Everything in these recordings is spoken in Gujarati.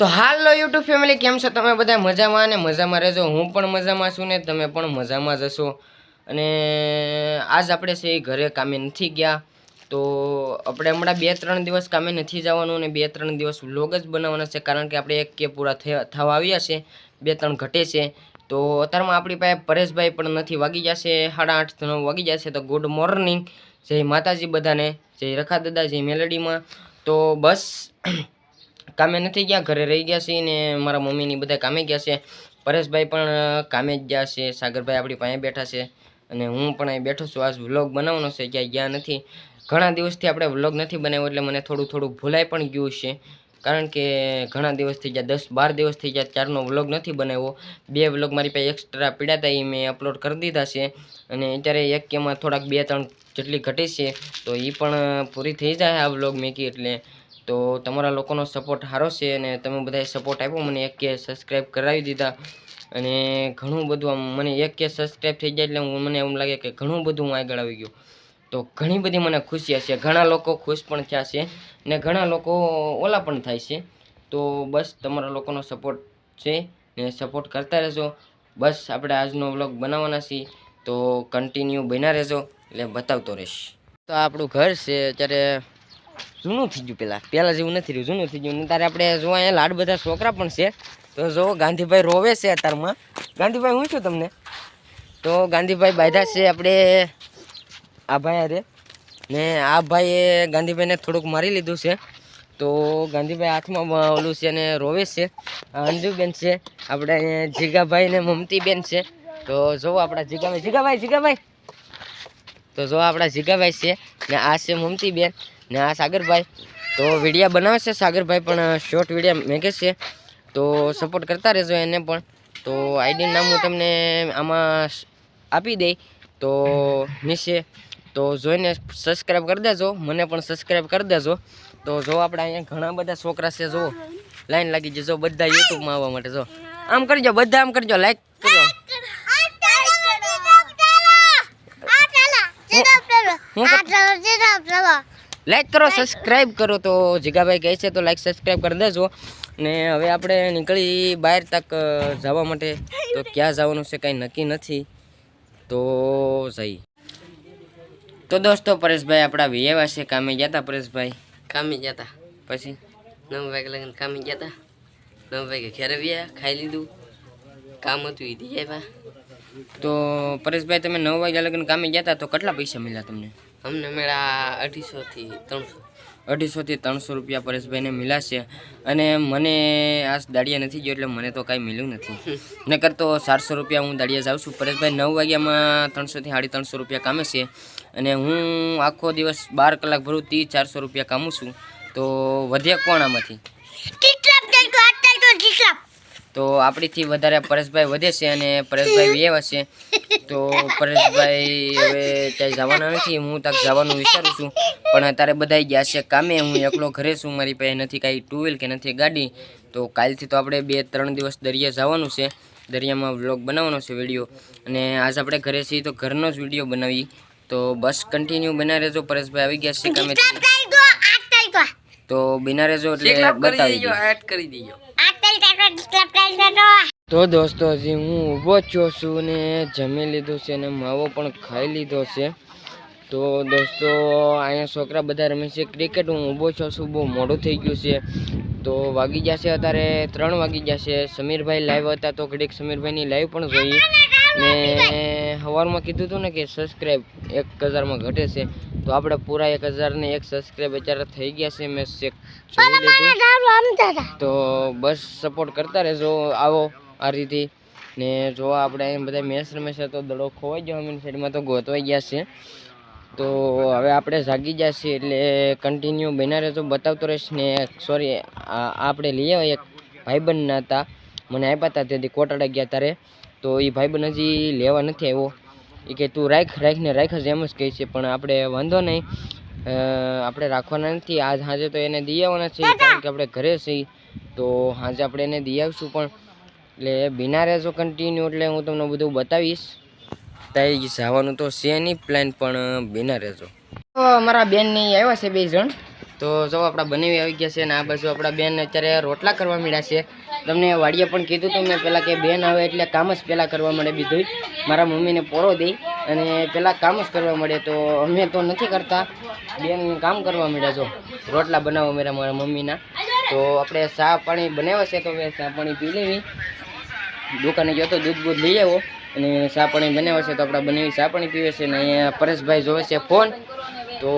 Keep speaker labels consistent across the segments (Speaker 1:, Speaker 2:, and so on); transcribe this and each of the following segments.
Speaker 1: તો હાલો યુટ્યુબ ફેમિલી, કેમ છો તમે બધા? મજામાં અને મજામાં રહેજો. હું પણ મજામાં છું ને તમે પણ મજામાં જશો અને આજ આપણે છે ઘરે કામે નથી ગયા. તો આપણે હમણાં બે ત્રણ દિવસ કામે નથી જવાનું અને બે ત્રણ દિવસ વ્લોગ જ બનાવવાના છે. કારણ કે આપણે એક કે પૂરા થવા આવ્યા છે. બે ત્રણ ઘટે છે. તો અત્યારમાં આપણી પાસે પરેશભાઈ પણ નથી, વાગી જશે સાડા આઠ નવ વાગી જશે તો ગુડ મોર્નિંગ જય માતાજી બધાને. જય રખા દાદા જય મેલેડીમાં. તો બસ કામે નથી ગયા, ઘરે રહી ગયા છે ને મારા મમ્મીની બધા કામે ગયા છે. પરેશભાઈ પણ કામે જ ગયા છે. સાગરભાઈ આપણી પાસે બેઠા છે અને હું પણ અહીં બેઠો છું. આજ વ્લોગ બનાવવાનો છે, ક્યાંય ગયા નથી. ઘણા દિવસથી આપણે વ્લોગ નથી બનાવ્યો એટલે મને થોડું થોડું ભૂલાઈ પણ ગયું છે. કારણ કે ઘણા દિવસ થઈ ગયા દસ બાર દિવસ થઈ ગયા ત્યારનો વ્લોગ નથી બનાવ્યો, બે વ્લોગ મારી પાસે એક્સ્ટ્રા પીડ્યા હતા એ મેં અપલોડ કરી દીધા છે. અને અત્યારે એક કેમાં થોડાક બે ત્રણ જેટલી ઘટી છે, તો એ પણ પૂરી થઈ જાય આ વ્લોગ મેકી એટલે. તો તમારા લોકોનો સપોર્ટ સારો છે અને તમે બધાએ સપોર્ટ આપ્યો. મને એક કે સબસ્ક્રાઈબ કરાવી દીધા. અને ઘણું બધું આમ, મને એક કે સબસ્ક્રાઈબ થઈ જાય એટલે મને એમ લાગે કે ઘણું બધું હું આગળ આવી ગયું. તો ઘણી બધી મને ખુશી હશે ઘણા લોકો ખુશ પણ થયા છે ને ઘણા લોકો ઓલા પણ થાય છે. તો બસ તમારા લોકોનો સપોર્ટ છે ને સપોર્ટ કરતા રહેજો. બસ આપણે આજનો વ્લોગ બનાવવાના છીએ. તો કન્ટિન્યુ બન્યા રહેજો. એટલે બતાવતો રહીશ. તો આપણું ઘર છે, અત્યારે જૂનું થઈ ગયું પેલા. પેલા જેવું નથી રહ્યું, જૂનું થઈ ગયું. તારે આપણે જો અહીંયા લાડ બધા છોકરા પણ છે. તો જો ગાંધીભાઈ રોવે છે અત્યારમાં. ગાંધીભાઈ, હું છું તમને? તો ગાંધીભાઈ બાંધ્યા છે આપણે આ ભાઈ અરે ને આ ભાઈએ ગાંધીભાઈને થોડુંક મારી લીધું છે. તો ગાંધીભાઈ હાથમાં ઓલું છે અને રોવે છે. અંજુબેન છે. આપણે જીગાભાઈ ને મમતીબેન છે. તો જો આપણા જીગાભાઈ જીગાભાઈ જીગાભાઈ. તો જો આપણા જીગાભાઈ છે ને આ છે મમતીબેન. ને આ સાગરભાઈ. તો વિડીયા બનાવે છે સાગરભાઈ પણ શોર્ટ વિડીયા મેકે છે. તો સપોર્ટ કરતા રહેજો એને પણ. તો આઈડી નામ હું તમને આમાં આપી દઈ. તો નીચે તો જોઈને સબસ્ક્રાઈબ કરી દેજો. મને પણ સબસ્ક્રાઈબ કરી દેજો. તો જો આપણે અહીંયા ઘણા બધા છોકરા છે જો. લાઈન લાગી જજો બધા યુટ્યુબમાં આવવા માટે જો. આમ કરજો બધા આમ કરજો. લાઈક કરજો હું લાઈક કરો સબસ્ક્રાઈબ કરો તો જીગાભાઈ કહે છે તો લાઈક સબસ્ક્રાઈબ કરી દેજો. ને હવે આપણે નીકળી બહાર તક જવા માટે. તો ક્યાં જવાનું છે કાંઈ નક્કી નથી. તો જઈ. તો દોસ્તો પરેશભાઈ આપણા વિયેવા છે કામે ગયા હતા પરેશભાઈ?
Speaker 2: કામે ગયા હતા
Speaker 1: પછી?
Speaker 2: નવ વાગે લગન કામે ગયા હતા નવ વાગે ઘરે વ્યા ખાઈ લીધું. કામ હતું એ થઈ આવ્યા.
Speaker 1: તો પરેશભાઈ તમે નવ વાગ્યા લગન કામે ગયા હતા તો કેટલા પૈસા મળ્યા તમને?
Speaker 2: અમને મેળા અઢીસોથી ત્રણસો.
Speaker 1: અઢીસોથી ત્રણસો રૂપિયા પરેશભાઈને મિલાશે. અને મને આ દાડિયા નથી ગયો એટલે મને તો કાંઈ મળ્યું નથી. નકર તો ચારસો રૂપિયા હું દાડિયા જાઉં છું. પરેશભાઈ નવ વાગ્યામાં ત્રણસોથી સાડી ત્રણસો રૂપિયા કામે છે અને હું આખો દિવસ બાર કલાક ભરું તી ચારસો રૂપિયા કામું છું. તો વધે કોણ આમાંથી? તો આપણીથી વધારે પરેશભાઈ વધે છે અને પરેશભાઈ વ્યવા છે તો પરેશભાઈ હવે ત્યાં જવાના નથી હું ત્યાં જવાનું વિચારું છું. પણ અત્યારે બધા ગયા છે કામે હું એકલો ઘરે છું મારી પાસે નથી કાંઈ ટુ વ્હીલ કે નથી ગાડી. તો કાલથી તો આપણે બે ત્રણ દિવસ દરિયા જવાનું છે. દરિયામાં વ્લોગ બનાવવાનો છે વીડિયો અને આજ આપણે ઘરે છીએ તો ઘરનો જ વીડિયો બનાવી તો બસ કન્ટિન્યુ બના રહેજો પરેશભાઈ આવી ગયા છે કામે. તો બિના રહેજો એટલે બતાવી
Speaker 2: કરી દીજો.
Speaker 1: તો દોસ્તો, હજી હું ઊભો છો છું ને જમી લીધું છે ને માવો પણ ખાઈ લીધો છે. તો દોસ્તો, અહીંયા છોકરા બધા રમે છે ક્રિકેટ હું ઊભો છો છું, બહુ મોડું થઈ ગયું છે. તો વાગી જશે અત્યારે ત્રણ વાગી જશે સમીરભાઈ લાઈવ હતા તો ઘડીક સમીરભાઈની લાઈવ પણ જોઈ. ને સવારમાં કીધું હતું ને કે સબસ્ક્રાઈબ એક હજારમાં ઘટે છે. તો આપણે પૂરા એક હજારને એક સબસ્ક્રાઈબ અત્યારે થઈ ગયા છે મેં ચેક તો બસ સપોર્ટ કરતા રહેજો આવો આ રીતે. ને જો આપણે એમ બધા મેચ રમે છે તો દડો ખોવાઈ ગયો અમીન સાઈડમાં તો ગોતવાઈ ગયા છે. તો હવે આપણે જાગી ગયા છીએ એટલે કન્ટિન્યુ બન્યા રહેજો બતાવતો રહીશ. ને સોરી આપણે લઈ આવ્યા એક ભાઈબંધના હતા. મને આપ્યા હતા તેથી કોટાડા ગયા તારે તો એ ભાઈબંધ હજી લેવા નથી આવ્યો. એ કે તું રાખ રાખને રાખ જ એમ જ કહે છે પણ આપણે વાંધો નહીં. આપણે રાખવાના નથી. આજ સાંજે તો એને દઈ આવવાના છે કારણ કે આપણે ઘરે છીએ તો સાંજે આપણે એને દઈ આવીશું પણ એટલે બિના રહેજો કન્ટિન્યુ એટલે હું તમને બધું બતાવીશ. ત્યાં જવાનું તો છે નહીં પ્લાન પણ બિના રહેજો. તો મારા બેન આવ્યા છે બે જણ. તો જો આપણા બનાવી આવી ગયા છે અને આ બાજુ આપણા બેન અત્યારે રોટલા કરવા મળ્યા છે. તમને વાડીએ પણ કીધું હતું મેં પહેલાં કે બેન આવે એટલે કામ જ પહેલાં કરવા મળે બીજું મારા મમ્મીને પોરો દઈ અને પહેલાં કામ જ કરવા મળે તો અમે તો નથી કરતા. બેન કામ કરવા મળ્યા જો રોટલા બનાવવા મળ્યા મારા મમ્મીના. તો આપણે ચા પાણી બનાવ્યા છે તો મેં ચા પાણી પી લેવી. દુકાને ગયો તો દૂધ બૂધ લઈ આવ્યો અને ચા પાણી બનાવ્યા છે તો આપણે બનાવી ચા પાણી પીવે છે. અને અહીંયા પરેશભાઈ જોવે છે ફોન. તો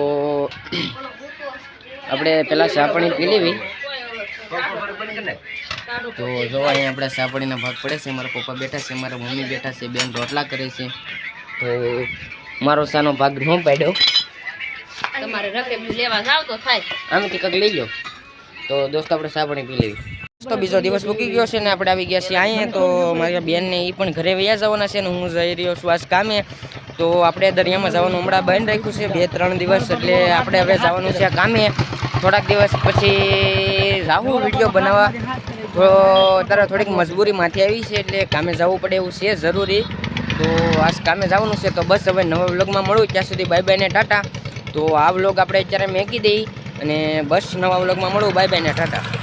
Speaker 1: આપણે પહેલાં ચા પાણી પી લેવી. તો જો અહીં આપણે ચા પાણીના ભાગ પડે છે મારા પપ્પા બેઠા છે મારા મમ્મી બેઠા છે બેન રોટલા કરે છે. તો મારો સાનો ભાગ ન પાડ્યો?
Speaker 3: તમારે રકે લેવા જાવ તો થાય.
Speaker 1: આમાંથી કંઈક લઈ લો તો દોસ્તો આપણે સાપડી પી લેવી તો બીજો દિવસ મૂકી ગયો છે ને આપણે આવી ગયા છીએ અહીંયા તો મારા બેનને એ પણ ઘરે વયા જવાના છે ને હું જઈ રહ્યો છું આજ કામે. તો આપણે દરિયામાં જવાનું હમણાં બંધ રાખ્યું છે બે ત્રણ દિવસ એટલે આપણે હવે જવાનું છે કામે. થોડાક દિવસ પછી જાવું વીડિયો બનાવવા. તો અત્યારે થોડીક મજબૂરીમાંથી આવી છે, એટલે કામે જવું પડે એવું છે જરૂરી. તો આજ કામે જવાનું છે, તો બસ હવે નવા વ્લોગમાં મળું. ત્યાં સુધી બાય બાય ને ટાટા. તો આ વ્લોગ આપણે અત્યારે મેકી દઈ અને બસ નવા વ્લોગમાં મળું. બાય બાય ને ટાટા.